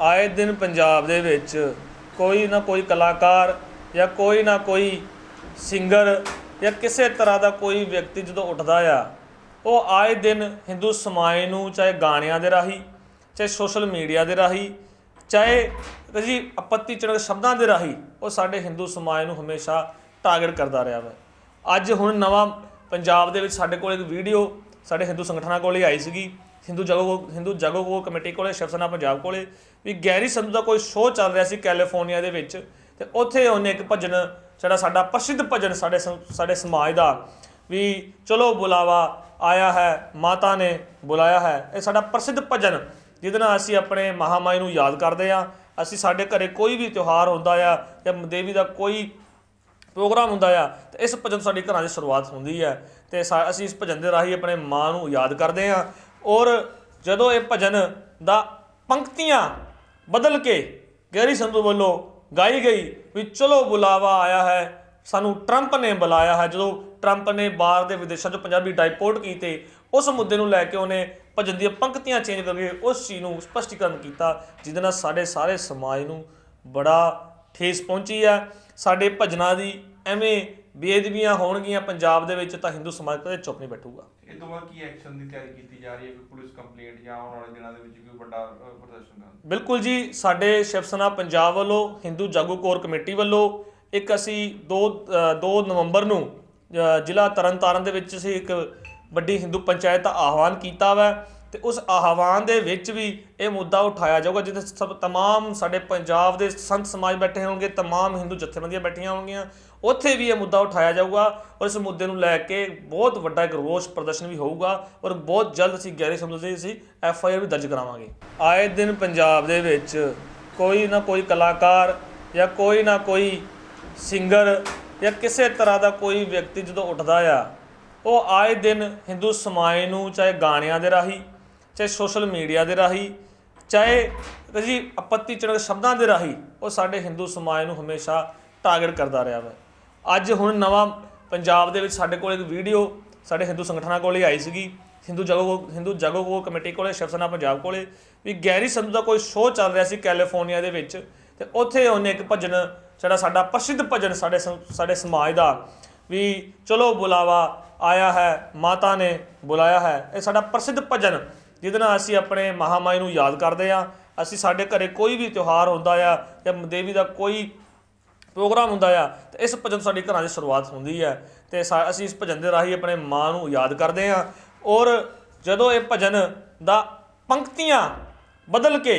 ਆਏ ਦਿਨ ਪੰਜਾਬ ਦੇ ਵਿੱਚ ਕੋਈ ਨਾ ਕੋਈ ਕਲਾਕਾਰ ਜਾਂ ਕੋਈ ਨਾ ਕੋਈ ਸਿੰਗਰ ਜਾਂ ਕਿਸੇ ਤਰ੍ਹਾਂ ਦਾ ਕੋਈ ਵਿਅਕਤੀ ਜਦੋਂ ਉੱਠਦਾ ਆ, ਉਹ ਆਏ ਦਿਨ ਹਿੰਦੂ ਸਮਾਜ ਨੂੰ ਚਾਹੇ ਗਾਣਿਆਂ ਦੇ ਰਾਹੀਂ, ਚਾਹੇ ਸੋਸ਼ਲ ਮੀਡੀਆ ਦੇ ਰਾਹੀਂ, ਚਾਹੇ ਜੀ ਆਪੱਤੀਜਨਕ ਸ਼ਬਦਾਂ ਦੇ ਰਾਹੀਂ, ਉਹ ਸਾਡੇ ਹਿੰਦੂ ਸਮਾਜ ਨੂੰ ਹਮੇਸ਼ਾ ਟਾਰਗੇਟ ਕਰਦਾ ਰਿਹਾ ਵਾ। ਅੱਜ ਹੁਣ ਨਵਾਂ ਪੰਜਾਬ ਦੇ ਵਿੱਚ ਸਾਡੇ ਕੋਲ ਇੱਕ ਵੀਡੀਓ ਸਾਡੇ ਹਿੰਦੂ ਸੰਗਠਨਾਂ ਕੋਲ ਹੀ ਆਈ ਸੀਗੀ। ਹਿੰਦੂ ਜਗੋ ਹਿੰਦੂ ਜਗੋ ਕਮੇਟੀ ਕੋਲੇ, ਸ਼ਿਵ ਪੰਜਾਬ ਕੋਲੇ, ਵੀ ਗੈਰੀ ਸੰਧੂ ਦਾ ਕੋਈ ਸ਼ੋਅ ਚੱਲ ਰਿਹਾ ਸੀ ਕੈਲੀਫੋਰਨੀਆ ਦੇ ਵਿੱਚ, ਤੇ ਉੱਥੇ ਉਹਨੇ ਇੱਕ ਭਜਨ, ਜਿਹੜਾ ਸਾਡਾ ਪ੍ਰਸਿੱਧ ਭਜਨ ਸਾਡੇ ਸਮ- ਸਾਡੇ ਸਮਾਜ ਦਾ, ਵੀ ਚਲੋ ਬੁਲਾਵਾ ਆਇਆ ਹੈ, ਮਾਤਾ ਨੇ ਬੁਲਾਇਆ ਹੈ, ਇਹ ਸਾਡਾ ਪ੍ਰਸਿੱਧ ਭਜਨ, ਜਿਹਦੇ ਨਾਲ ਅਸੀਂ ਆਪਣੇ ਮਹਾਮਾਈ ਨੂੰ ਯਾਦ ਕਰਦੇ ਆ ਅਸੀਂ ਸਾਡੇ ਘਰੇ ਕੋਈ ਵੀ ਤਿਉਹਾਰ ਹੁੰਦਾ ਆ, ਜਾਂ ਦੇਵੀ ਦਾ ਕੋਈ ਪ੍ਰੋਗਰਾਮ ਹੁੰਦਾ ਆ, ਤੇ ਇਸ ਭਜਨ ਤੋਂ ਸਾਡੀ ਘਰਾਂ ਦੀ ਸ਼ੁਰੂਆਤ ਹੁੰਦੀ ਹੈ, ਤੇ ਸਾ- ਅਸੀਂ ਇਸ ਭਜਨ ਦੇ ਰਾਹੀਂ ਆਪਣੇ ਮਾਂ ਨੂੰ ਯਾਦ ਕਰਦੇ ਆ ਔਰ ਜਦੋਂ ਇਹ ਭਜਨ ਦਾ ਪੰਕਤੀਆਂ ਬਦਲ ਕੇ ਗੈਰੀ ਸੰਧੂ ਵੱਲੋਂ ਗਾਈ ਗਈ ਵੀ ਚਲੋ ਬੁਲਾਵਾ ਆਇਆ ਹੈ, ਸਾਨੂੰ ਟਰੰਪ ਨੇ ਬੁਲਾਇਆ ਹੈ, ਜਦੋਂ ਟਰੰਪ ਨੇ ਬਾਹਰ ਦੇ ਵਿਦੇਸ਼ਾਂ 'ਚ ਪੰਜਾਬੀ ਡਾਈਪੋਰਟ ਕੀਤੇ, ਉਸ ਮੁੱਦੇ ਨੂੰ ਲੈ ਕੇ ਉਹਨੇ ਭਜਨ ਦੀਆਂ ਪੰਕਤੀਆਂ ਚੇਂਜ ਕਰਕੇ ਉਸ ਚੀਜ਼ ਨੂੰ ਸਪਸ਼ਟੀਕਰਨ ਕੀਤਾ, ਜਿਹਦੇ ਨਾਲ ਸਾਡੇ ਸਾਰੇ ਸਮਾਜ ਨੂੰ ਬੜਾ ਠੇਸ ਪਹੁੰਚੀ ਹੈ। ਸਾਡੇ ਭਜਨਾਂ ਦੀ ਐਵੇਂ ਬੇਅਦਬੀਆਂ ਹੋਣਗੀਆਂ ਪੰਜਾਬ ਦੇ ਵਿੱਚ ਤਾਂ ਹਿੰਦੂ ਸਮਾਜ ਕਦੇ ਚੁੱਪ ਨਹੀਂ ਬੈਠੂਗਾ। ਇਹ ਤੋਂ ਬਾਅਦ ਕੀ ਐਕਸ਼ਨ ਦੀ ਤਿਆਰੀ ਕੀਤੀ ਜਾ ਰਹੀ ਹੈ? ਕੋਈ ਪੁਲਿਸ ਕੰਪਲੇਂਟ ਜਾਂ ਆਉਣ ਵਾਲੇ ਦਿਨਾਂ ਦੇ ਵਿੱਚ ਕੋਈ ਵੱਡਾ ਪ੍ਰਦਰਸ਼ਨ ਕਰਨ? ਬਿਲਕੁਲ ਜੀ ਸਾਡੇ ਸ਼ਿਵ ਸੈਨਾ ਪੰਜਾਬ ਵੱਲੋਂ ਹਿੰਦੂ ਜਾਗੋ ਕੋਰ ਕਮੇਟੀ ਵੱਲੋਂ ਇੱਕ ਅਸੀਂ 2 2 ਨਵੰਬਰ ਨੂੰ ਅ, ਜ਼ਿਲ੍ਹਾ ਤਰਨਤਾਰਨ ਦੇ ਵਿੱਚ ਅਸੀਂ ਇੱਕ ਵੱਡੀ ਹਿੰਦੂ ਪੰਚਾਇਤ ਦਾ ਆਹਵਾਨ ਕੀਤਾ ਵਾ। ਤੇ ਉਸ ਆਹਵਾਨ ਦੇ ਵਿੱਚ ਵੀ ਇਹ ਮੁੱਦਾ ਉਠਾਇਆ ਜਾਊਗਾ, ਜਿੱਥੇ ਸਭ, ਤਮਾਮ ਸਾਡੇ ਪੰਜਾਬ ਦੇ ਸੰਤ ਸਮਾਜ ਬੈਠੇ ਹੋਣਗੇ, ਤਮਾਮ ਹਿੰਦੂ ਜਥੇਬੰਦੀਆਂ ਬੈਠੀਆਂ ਹੋਣਗੀਆਂ, ਉੱਥੇ ਵੀ ਇਹ ਮੁੱਦਾ ਉਠਾਇਆ ਜਾਊਗਾ ਔਰ ਇਸ ਮੁੱਦੇ ਨੂੰ ਲੈ ਕੇ ਬਹੁਤ ਵੱਡਾ ਇੱਕ ਰੋਸ ਪ੍ਰਦਰਸ਼ਨ ਵੀ ਹੋਊਗਾ ਔਰ ਬਹੁਤ ਜਲਦ ਅਸੀਂ ਗੈਰੀ ਸਮਝਦੇ ਅਸੀਂ ਐਫ ਆਈ ਆਰ ਵੀ ਦਰਜ ਕਰਾਵਾਂਗੇ। ਆਏ ਦਿਨ ਪੰਜਾਬ ਦੇ ਵਿੱਚ ਕੋਈ ਨਾ ਕੋਈ ਕਲਾਕਾਰ ਜਾਂ ਕੋਈ ਨਾ ਕੋਈ ਸਿੰਗਰ ਜਾਂ ਕਿਸੇ ਤਰ੍ਹਾਂ ਦਾ ਕੋਈ ਵਿਅਕਤੀ ਜਦੋਂ ਉੱਠਦਾ ਆ, ਉਹ ਆਏ ਦਿਨ ਹਿੰਦੂ ਸਮਾਜ ਨੂੰ, ਚਾਹੇ ਗਾਣਿਆਂ ਦੇ ਰਾਹੀਂ ਚਾਹੇ ਸੋਸ਼ਲ ਮੀਡੀਆ ਦੇ ਰਾਹੀਂ, ਚਾਹੇ ਜੀ ਆਪੱਤੀਜਨਕ ਸ਼ਬਦਾਂ ਦੇ ਰਾਹੀਂ, ਉਹ ਸਾਡੇ ਹਿੰਦੂ ਸਮਾਜ ਨੂੰ ਹਮੇਸ਼ਾ ਟਾਰਗੇਟ ਕਰਦਾ ਰਿਹਾ ਵਾ। ਅੱਜ ਹੁਣ ਨਵਾਂ ਪੰਜਾਬ ਦੇ ਵਿੱਚ ਸਾਡੇ ਕੋਲ ਇੱਕ ਵੀਡੀਓ ਸਾਡੇ ਹਿੰਦੂ ਸੰਗਠਨਾਂ ਕੋਲੇ ਆਈ ਸੀਗੀ, ਹਿੰਦੂ ਜਗੋ ਹਿੰਦੂ ਜਗੋ ਕਮੇਟੀ ਕੋਲੇ ਸ਼ਿਵ ਸੈਨਾ ਪੰਜਾਬ ਕੋਲੇ, ਵੀ ਗੈਰੀ ਸੰਧੂ ਦਾ ਕੋਈ ਸ਼ੋਅ ਚੱਲ ਰਿਹਾ ਸੀ ਕੈਲੀਫੋਰਨੀਆ ਦੇ ਵਿੱਚ, ਤੇ ਉੱਥੇ ਉਹਨੇ ਇੱਕ ਭਜਨ, ਜਿਹੜਾ ਸਾਡਾ ਪ੍ਰਸਿੱਧ ਭਜਨ ਸਾਡੇ ਸਮ- ਸਾਡੇ ਸਮਾਜ ਦਾ, ਵੀ ਚਲੋ ਬੁਲਾਵਾ ਆਇਆ ਹੈ, ਮਾਤਾ ਨੇ ਬੁਲਾਇਆ ਹੈ, ਇਹ ਸਾਡਾ ਪ੍ਰਸਿੱਧ ਭਜਨ ਜਿਹਦੇ ਨਾਲ ਅਸੀਂ ਆਪਣੇ ਮਹਾਮਾਈ ਨੂੰ ਯਾਦ ਕਰਦੇ ਆ ਅਸੀਂ ਸਾਡੇ ਘਰੇ ਕੋਈ ਵੀ ਤਿਉਹਾਰ ਹੁੰਦਾ ਆ ਜਾਂ ਦੇਵੀ ਦਾ ਕੋਈ ਪ੍ਰੋਗਰਾਮ ਹੁੰਦਾ ਆ, ਤੇ ਇਸ ਭਜਨ ਤੋਂ ਸਾਡੀ ਘਰਾਂ ਦੀ ਸ਼ੁਰੂਆਤ ਹੁੰਦੀ ਹੈ ਤੇ ਸਾ- ਅਸੀਂ ਇਸ ਭਜਨ ਦੇ ਰਾਹੀਂ ਆਪਣੇ ਮਾਂ ਨੂੰ ਯਾਦ ਕਰਦੇ ਆ ਔਰ ਜਦੋਂ ਇਹ ਭਜਨ ਦਾ ਪੰਕਤੀਆਂ ਬਦਲ ਕੇ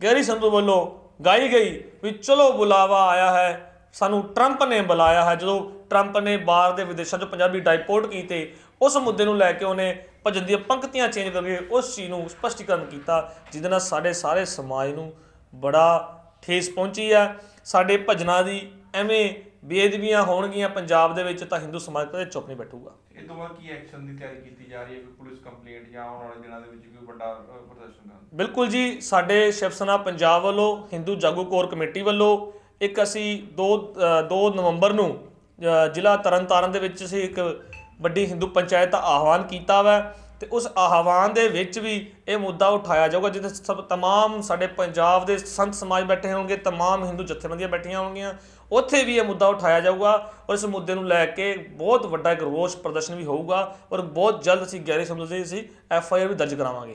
ਗੈਰੀ ਸੰਧੂ ਵੱਲੋਂ ਗਾਈ ਗਈ ਵੀ ਚਲੋ ਬੁਲਾਵਾ ਆਇਆ ਹੈ, ਸਾਨੂੰ ਟਰੰਪ ਨੇ ਬੁਲਾਇਆ ਹੈ, ਜਦੋਂ ਟਰੰਪ ਨੇ ਬਾਹਰ ਦੇ ਵਿਦੇਸ਼ਾਂ 'ਚ ਪੰਜਾਬੀ ਡਾਈਪੋਰਟ ਕੀਤੇ ਉਸ ਮੁੱਦੇ ਨੂੰ ਲੈ ਕੇ ਉਹਨੇ ਭਜਨ ਦੀਆਂ ਪੰਕਤੀਆਂ ਚੇਂਜ ਕਰਕੇ ਉਸ ਚੀਜ਼ ਨੂੰ ਸਪਸ਼ਟੀਕਰਨ ਕੀਤਾ ਜਿਹਦੇ ਨਾਲ ਸਾਡੇ ਸਾਰੇ ਸਮਾਜ ਨੂੰ ਬੜਾ ਠੇਸ ਪਹੁੰਚੀ ਹੈ ਸਾਡੇ ਭਜਨਾਂ ਦੀ ਐਵੇਂ ਬੇਅਦਬੀਆਂ ਹੋਣਗੀਆਂ ਪੰਜਾਬ ਦੇ ਵਿੱਚ ਤਾਂ ਹਿੰਦੂ ਸਮਾਜ ਕਦੇ ਚੁੱਪ ਨਹੀਂ ਬੈਠੂਗਾ। ਇਹ ਤੋਂ ਬਾਅਦ ਕੀ ਐਕਸ਼ਨ ਦੀ ਤਿਆਰੀ ਕੀਤੀ ਜਾ ਰਹੀ ਹੈ? ਕੋਈ ਪੁਲਿਸ ਕੰਪਲੇਂਟ ਜਾਂ ਆਉਣ ਵਾਲੇ ਦਿਨਾਂ ਦੇ ਵਿੱਚ ਕੋਈ ਵੱਡਾ ਅ, ਪ੍ਰਦਰਸ਼ਨ ਕਰਨ? ਬਿਲਕੁਲ ਜੀ ਸਾਡੇ ਸ਼ਿਵ ਸੈਨਾ ਪੰਜਾਬ ਵੱਲੋਂ ਹਿੰਦੂ ਜਾਗੋ ਕੋਰ ਕਮੇਟੀ ਵੱਲੋਂ ਇੱਕ ਅਸੀਂ 2 2 ਨਵੰਬਰ ਨੂੰ ਜ਼ਿਲ੍ਹਾ ਤਰਨਤਾਰਨ ਦੇ ਵਿੱਚ ਅਸੀਂ ਇੱਕ ਵੱਡੀ ਹਿੰਦੂ ਪੰਚਾਇਤ ਦਾ ਆਹਵਾਨ ਕੀਤਾ ਵਾ ਤੇ ਉਸ ਆਹਵਾਨ ਦੇ ਵਿੱਚ ਵੀ ਇਹ ਮੁੱਦਾ ਉਠਾਇਆ ਜਾਊਗਾ, ਜਿੱਥੇ ਸਭ, ਤਮਾਮ ਸਾਡੇ ਪੰਜਾਬ ਦੇ ਸੰਤ ਸਮਾਜ ਬੈਠੇ ਹੋਣਗੇ, ਤਮਾਮ ਹਿੰਦੂ ਜਥੇਬੰਦੀਆਂ ਬੈਠੀਆਂ ਹੋਣਗੀਆਂ, ਉੱਥੇ ਵੀ ਇਹ ਮੁੱਦਾ ਉਠਾਇਆ ਜਾਊਗਾ ਔਰ ਇਸ ਮੁੱਦੇ ਨੂੰ ਲੈ ਕੇ ਬਹੁਤ ਵੱਡਾ ਇੱਕ ਰੋਸ ਪ੍ਰਦਰਸ਼ਨ ਵੀ ਹੋਊਗਾ ਔਰ ਬਹੁਤ ਜਲਦ ਅਸੀਂ ਗੈਰੀ ਸਮਝਦੇ ਅਸੀਂ ਐਫ ਆਈ ਆਰ ਵੀ ਦਰਜ ਕਰਾਵਾਂਗੇ।